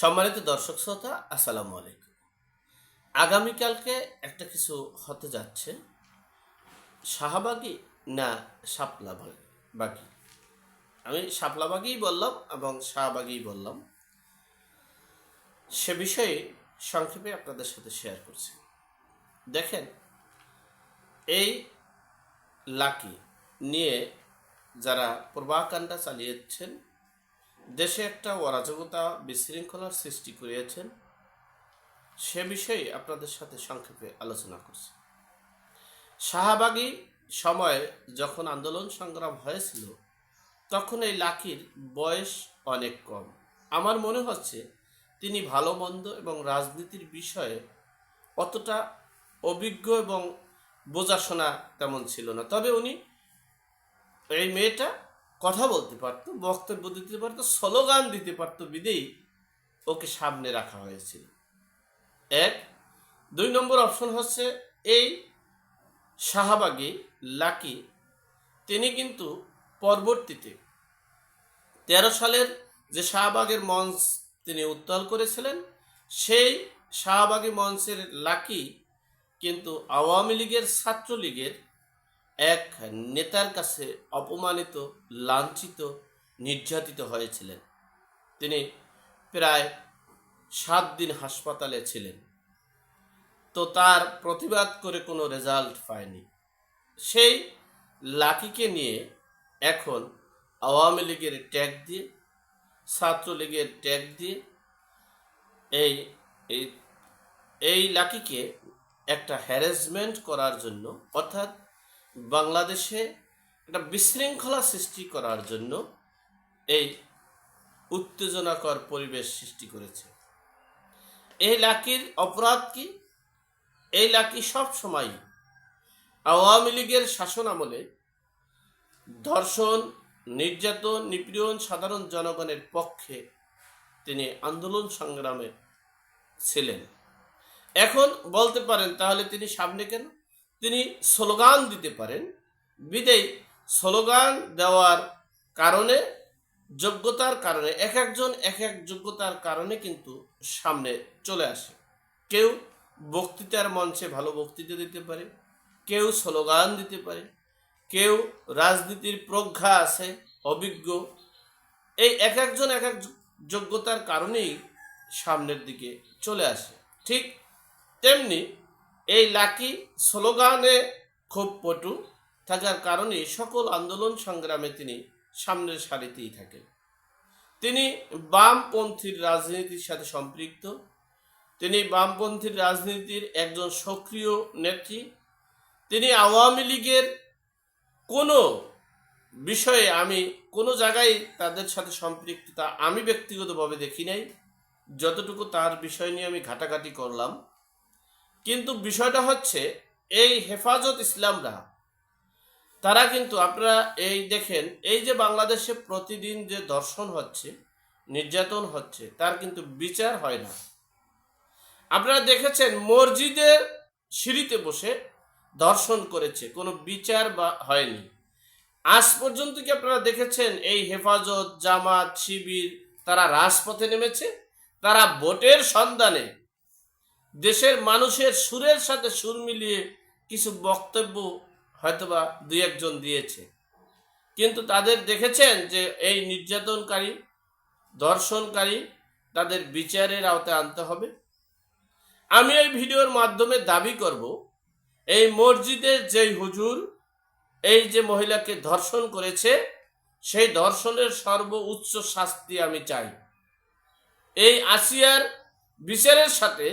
সম্মানিত দর্শক শ্রোতা, আসসালামু আলাইকুম। আগামীকালকে একটা কিছু হতে যাচ্ছে। শাহবাগি না শাপলাবাগি? বাগি আমি শাপলাবাগিই বললাম এবং শাহবাগিই বললাম। সে বিষয়ে সংক্ষেপে আপনাদের সাথে শেয়ার করছি। দেখেন, এই লাকি নিয়ে যারা প্রবাহকাণ্ডা চালিয়েছেন দেশে একটা অরাজকতা বিশৃঙ্খলার সৃষ্টি করিয়েছেন, সে বিষয়ে আপনাদের সাথে সংক্ষেপে আলোচনা করছি। শাহবাগী সময়ে যখন আন্দোলন সংগ্রাম হয়েছিল, তখন এই লাকির বয়স অনেক কম। আমার মনে হচ্ছে তিনি ভালো মন্দ এবং রাজনীতির বিষয়ে অতটা অভিজ্ঞ এবং বোঝাশোনা তেমন ছিল না। তবে উনি এই মেয়েটা কথা বলতে পারতো, বক্তব্য দিতে পারতো, স্লোগান দিতে পারতো বিদেই ওকে সামনে রাখা হয়েছিল। এক, দুই নম্বর অপশন হচ্ছে এই শাহবাগী লাকি, তিনি কিন্তু পরবর্তীতে তেরো সালের যে শাহবাগের মঞ্চ তিনি উত্তল করেছিলেন, সেই শাহবাগী মঞ্চের লাকি কিন্তু আওয়ামী লীগের, ছাত্রলীগের এক নেতার কাছে অপমানিত, লাঞ্ছিত, নির্যাতিত হয়েছিলেন। তিনি প্রায় সাত দিন হাসপাতালে ছিলেন। তো তার প্রতিবাদ করে কোনো রেজাল্ট পায়নি। সেই লাকিকে নিয়ে এখন আওয়ামী লীগের ট্যাগ দিয়ে, ছাত্রলীগের ট্যাগ দিয়ে এই এই লাকিকে একটা হ্যারাসমেন্ট করার জন্য, অর্থাৎ বাংলাদেশে একটা বিশৃঙ্খলা সৃষ্টি করার জন্য এই উত্তেজনাকর পরিবেশ সৃষ্টি করেছে। এই লাকির অপরাধ কি? এই লাকি সব সময় আওয়ামী লীগের শাসন আমলে ধর্ষণ, নির্যাতন, নিপীড়ন, সাধারণ জনগণের পক্ষে তিনি আন্দোলন সংগ্রামে ছিলেন। এখন বলতে পারেন, তাহলে তিনি সামনে কেন? তিনি স্লোগান দিতে পারেন। বিদেই স্লোগান দেওয়ার কারণে, যোগ্যতার কারণে এক একজন এক এক যোগ্যতার কারণে কিন্তু সামনে চলে আসে। কেউ বক্তৃতার মঞ্চে ভালো বক্তৃতা দিতে পারে, কেউ স্লোগান দিতে পারে, কেউ রাজনীতির প্রজ্ঞা আছে, অভিজ্ঞ। এই এক একজন এক এক যোগ্যতার কারণেই সামনের দিকে চলে আসে। ঠিক তেমনি এই লাকি স্লোগানে খুব পটু থাকার কারণে সকল আন্দোলন সংগ্রামে তিনি সামনের সারিতেই থাকেন। তিনি বামপন্থীর রাজনীতির সাথে সম্পৃক্ত। তিনি বামপন্থীর রাজনীতির একজন সক্রিয় নেত্রী। তিনি আওয়ামী লীগের কোনো বিষয়ে আমি কোনো জায়গায় তাদের সাথে সম্পৃক্ততা আমি ব্যক্তিগতভাবে দেখি নাই। যতটুকু তার বিষয় নিয়ে আমি ঘাটাঘাটি করলাম কিন্তু বিষয়টা হচ্ছে, এই হেফাজত ইসলামরা, তারা কিন্তু আপনারা এই দেখেন, এই যে বাংলাদেশে প্রতিদিন যে দর্শন হচ্ছে, নির্যাতন হচ্ছে, তার কিন্তু বিচার হয় না। আপনারা দেখেছেন মসজিদের সিঁড়িতে বসে দর্শন করেছে, কোনো বিচার বা হয়নি। আজ পর্যন্ত কি আপনারা দেখেছেন, এই হেফাজত, জামাত, শিবির, তারা রাজপথে নেমেছে, তারা ভোটের সন্ধানে দেশের মানুষের সুরের সাথে সুর মিলিয়ে কিছু বক্তব্য হয়তোবা দুই একজন দিয়েছে। কিন্তু তাদের দেখেছেন যে এই নির্যাতনকারী দর্শনকারী তাদের বিচারের আওতায় আনতে হবে। আমি এই ভিডিওর মাধ্যমে দাবি করব, এই মসজিদের যেই হুজুর, এই যে মহিলাকে ধর্ষণ করেছে, সেই ধর্ষণের সর্বোচ্চ শাস্তি আমি চাই। এই আসিয়ার বিচারের সাথে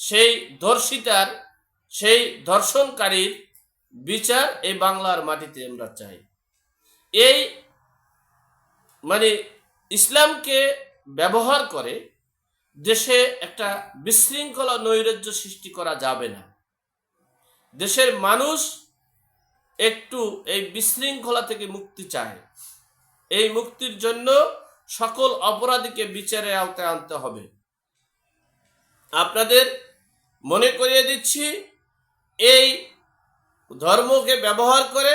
সেই ধর্ষিতার সেই ধর্ষণকারীর বিচার এই বাংলার মাটিতে আমরা চাই। এই মানে ইসলামকে ব্যবহার করে দেশে একটা বিশৃঙ্খলা নৈরাজ্য সৃষ্টি করা যাবে না। দেশের মানুষ একটু এই বিশৃঙ্খলা থেকে মুক্তি চায়। এই মুক্তির জন্য সকল অপরাধীকে বিচারের আওতায় আনতে হবে। আপনাদের মনে করিয়ে দিচ্ছি, এই ধর্মকে ব্যবহার করে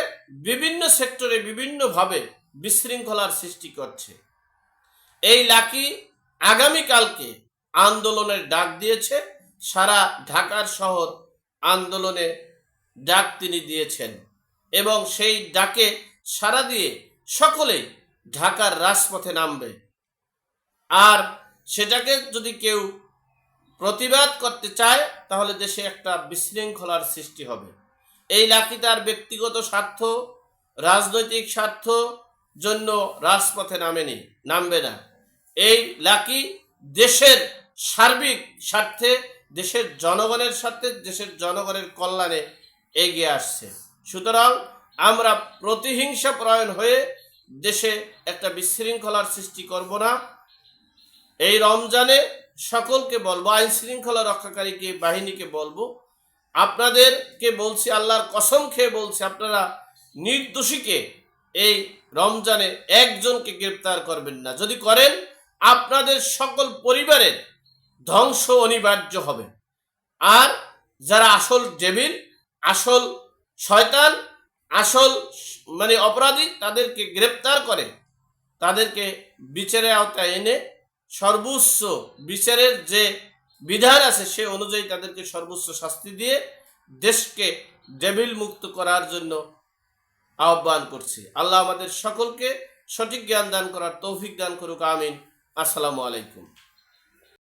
বিভিন্ন সেক্টরে বিভিন্নভাবে বিশৃঙ্খলার সৃষ্টি করছে। এই লাকি আগামীকালকে আন্দোলনের ডাক দিয়েছে, সারা ঢাকার শহর আন্দোলনে ডাক তিনি দিয়েছেন এবং সেই ডাকে সাড়া দিয়ে সকলেই ঢাকার রাজপথে নামবে। আর সেটাকে যদি কেউ প্রতিবাদ করতে চায়, তাহলে দেশে একটা বিশৃঙ্খলার সৃষ্টি হবে। এই লাকি তার ব্যক্তিগত স্বার্থ, রাজনৈতিক স্বার্থ জন্য রাজপথে নামেনি, নামবে না। এই লাকি দেশের সার্বিক স্বার্থে, দেশের জনগণের স্বার্থে, দেশের জনগণের কল্যাণে এগিয়ে আসছে। সুতরাং আমরা প্রতিহিংসা প্রয়ণ হয়ে দেশে একটা বিশৃঙ্খলার সৃষ্টি করব না। এই রমজানে সকলকে বলব, আইন শৃঙ্খলা রক্ষাকারীকে, বাহিনীকে বলব, আপনাদেরকে বলছি, আল্লাহর কসম খেয়ে বলছি, আপনারা নির্দোষীকে এই রমজানে একজনকে গ্রেপ্তার করবেন না। যদি করেন, আপনাদের সকল পরিবারের ধ্বংস অনিবার্য হবে। আর যারা আসল জেবিল আসল শয়তান, আসল মানে অপরাধী, তাদেরকে গ্রেপ্তার করে, তাদেরকে বিচারের আওতায় এনে সর্বোচ্চ বিচারের যে বিধান আছে, সে অনুযায়ী তাদেরকে সর্বোচ্চ শাস্তি দিয়ে দেশকে ডেভিল মুক্ত করার জন্য আহ্বান করছি। আল্লাহ আমাদের সকলকে সঠিক জ্ঞান দান করার তৌফিক দান করুক, আমিন। আসসালামু আলাইকুম।